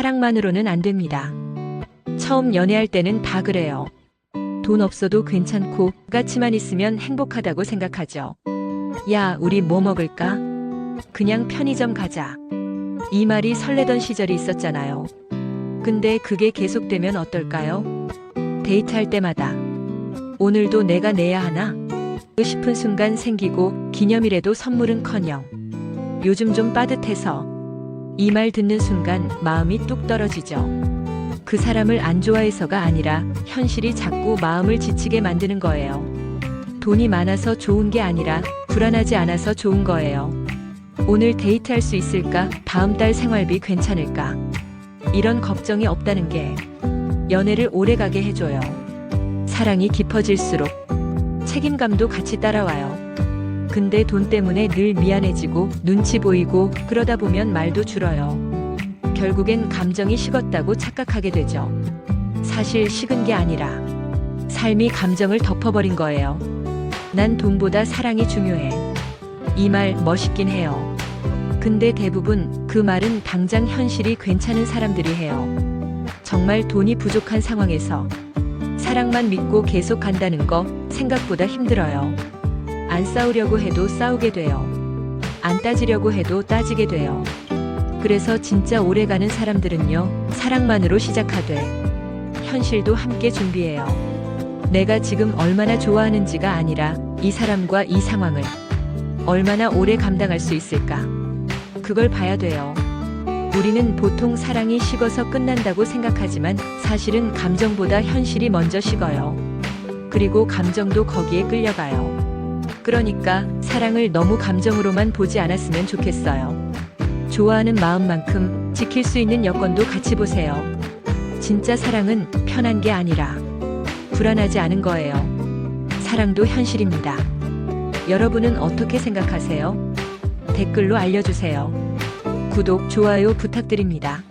사랑만으로는 안 됩니다. 처음 연애할 때는 다 그래요. 돈 없어도 괜찮고 가치만 있으면 행복하다고 생각하죠. 야, 우리 뭐 먹을까? 그냥 편의점 가자. 이 말이 설레던 시절이 있었잖아요. 근데 그게 계속되면 어떨까요? 데이트할 때마다 오늘도 내가 내야 하나? 싶은 순간 생기고 기념일에도 선물은 커녕. 요즘 좀 빠듯해서 이 말 듣는 순간 마음이 뚝 떨어지죠. 그 사람을 안 좋아해서가 아니라 현실이 자꾸 마음을 지치게 만드는 거예요. 돈이 많아서 좋은 게 아니라 불안하지 않아서 좋은 거예요. 오늘 데이트할 수 있을까? 다음 달 생활비 괜찮을까? 이런 걱정이 없다는 게 연애를 오래 가게 해줘요. 사랑이 깊어질수록 책임감도 같이 따라와요. 근데 돈 때문에 늘 미안해지고 눈치 보이고 그러다 보면 말도 줄어요. 결국엔 감정이 식었다고 착각하게 되죠. 사실 식은 게 아니라 삶이 감정을 덮어버린 거예요. 난 돈보다 사랑이 중요해. 이 말 멋있긴 해요. 근데 대부분 그 말은 당장 현실이 괜찮은 사람들이 해요. 정말 돈이 부족한 상황에서 사랑만 믿고 계속 간다는 거 생각보다 힘들어요. 안 싸우려고 해도 싸우게 돼요. 안 따지려고 해도 따지게 돼요. 그래서 진짜 오래가는 사람들은요, 사랑만으로 시작하되, 현실도 함께 준비해요. 내가 지금 얼마나 좋아하는지가 아니라 이 사람과 이 상황을 얼마나 오래 감당할 수 있을까. 그걸 봐야 돼요. 우리는 보통 사랑이 식어서 끝난다고 생각하지만 사실은 감정보다 현실이 먼저 식어요. 그리고 감정도 거기에 끌려가요. 그러니까 사랑을 너무 감정으로만 보지 않았으면 좋겠어요. 좋아하는 마음만큼 지킬 수 있는 여건도 같이 보세요. 진짜 사랑은 편한 게 아니라 불안하지 않은 거예요. 사랑도 현실입니다. 여러분은 어떻게 생각하세요? 댓글로 알려주세요. 구독, 좋아요 부탁드립니다.